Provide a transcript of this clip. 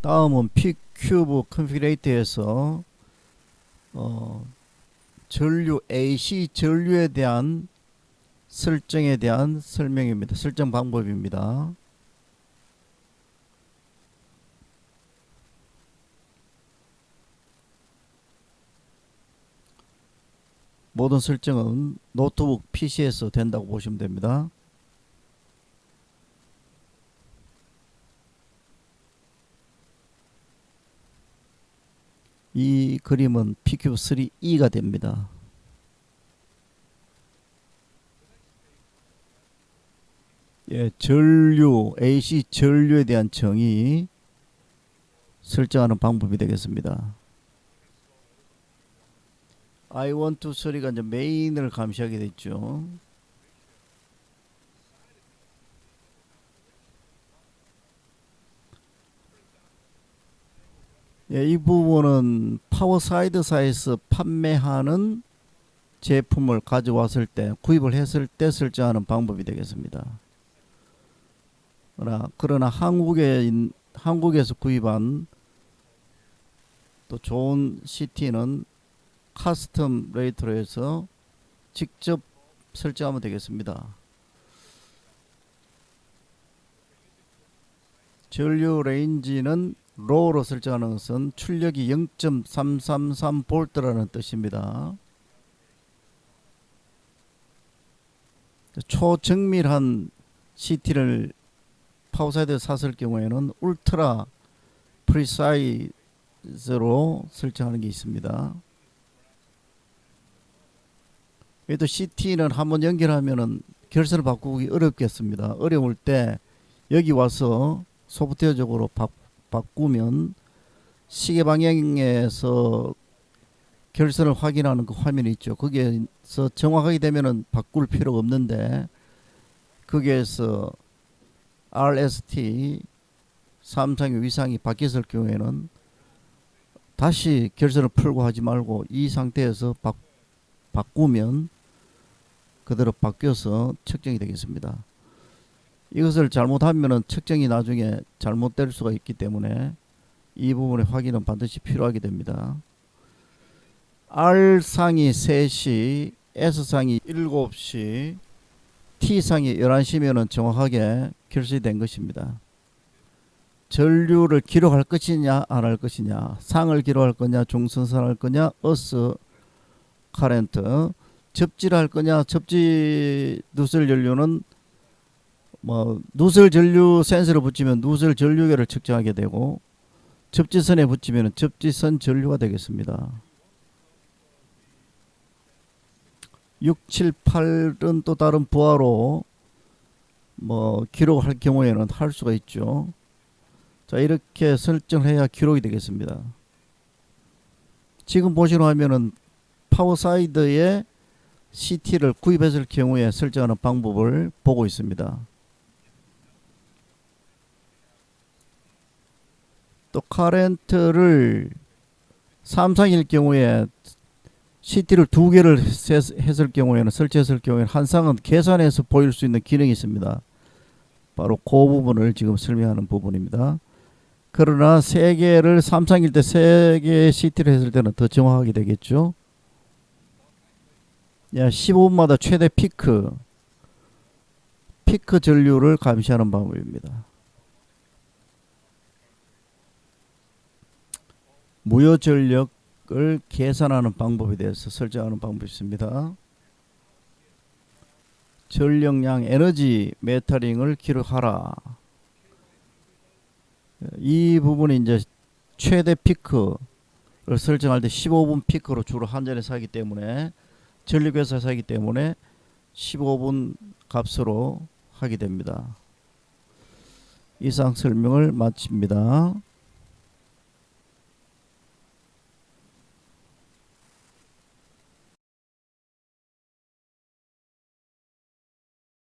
다음은 P큐브 컨피그레이터에서 어, 전류 AC 전류에 대한 설정에 대한 설명입니다. 설정 방법입니다. 모든 설정은 노트북 PC에서 된다고 보시면 됩니다. 이 그림은 PQ3E가 됩니다. 예, 전류, AC 전류에 대한 정의 설정하는 방법이 되겠습니다. I1, 2, 3가 이제 메인을 감시하게 됐죠. 예, 이 부분은 파워 사이드사에서 판매하는 제품을 가져왔을 때 구입을 했을 때 설정하는 방법이 되겠습니다. 그러나, 그러나 한국에 인- 한국에서 구입한 또 좋은 CT는 카스텀 레이터로 해서 직접 설정하면 되겠습니다. 전류 레인지는 로우로 설정하는 것은 출력이 0.333V라는 뜻입니다. 초정밀한 CT를 파워사이드에 샀을 경우에는 울트라 프리사이즈로 설정하는 게 있습니다. 그래도 CT는 한번 연결하면은 결선을 바꾸기 어렵겠습니다. 어려울 때 여기 와서 소프트웨어적으로 바, 바꾸면 시계 방향에서 결선을 확인하는 그 화면이 있죠. 거기에서 정확하게 되면은 바꿀 필요가 없는데 거기에서 RST 삼상의 위상이 바뀌었을 경우에는 다시 결선을 풀고 하지 말고 이 상태에서 바, 바꾸면 그대로 바뀌어서 측정이 되겠습니다. 이것을 잘못하면은 측정이 나중에 잘못될 수가 있기 때문에 이 부분의 확인은 반드시 필요하게 됩니다. R상이 3시, S상이 7시, T상이 11시면은 정확하게 결실된 것입니다. 전류를 기록할 것이냐 안 할 것이냐 상을 기록할 거냐 중선상 할 거냐 어스 카렌트 접지를 할 거냐 접지 누설 전류는 뭐 누설 전류 센서를 붙이면 누설 전류계를 측정하게 되고 접지선에 붙이면 접지선 전류가 되겠습니다. 6, 7, 8은 또 다른 부하로 뭐 기록할 경우에는 할 수가 있죠. 자 이렇게 설정해야 기록이 되겠습니다. 지금 보시는 화면은 파워사이드에 CT를 구입했을 경우에 설정하는 방법을 보고 있습니다. 또 카렌트를 삼상일 경우에 CT를 두 개를 세- 했을 경우에는 설치했을 경우에는 한 쌍은 계산해서 보일 수 있는 기능이 있습니다. 바로 그 부분을 지금 설명하는 부분입니다. 그러나 세 개를 삼상일 때 세 개의 CT를 했을 때는 더 정확하게 되겠죠. 야, 15분마다 최대 피크 피크 전류를 감시하는 방법입니다. 무효 전력을 계산하는 방법에 대해서 설정하는 방법이 있습니다. 전력량 에너지 메타링을 기록하라. 이 부분이 이제 최대 피크를 설정할 때 15분 피크로 주로 한전에 사기 때문에 전력회사 사기 때문에 15분 값으로 하게 됩니다. 이상 설명을 마칩니다.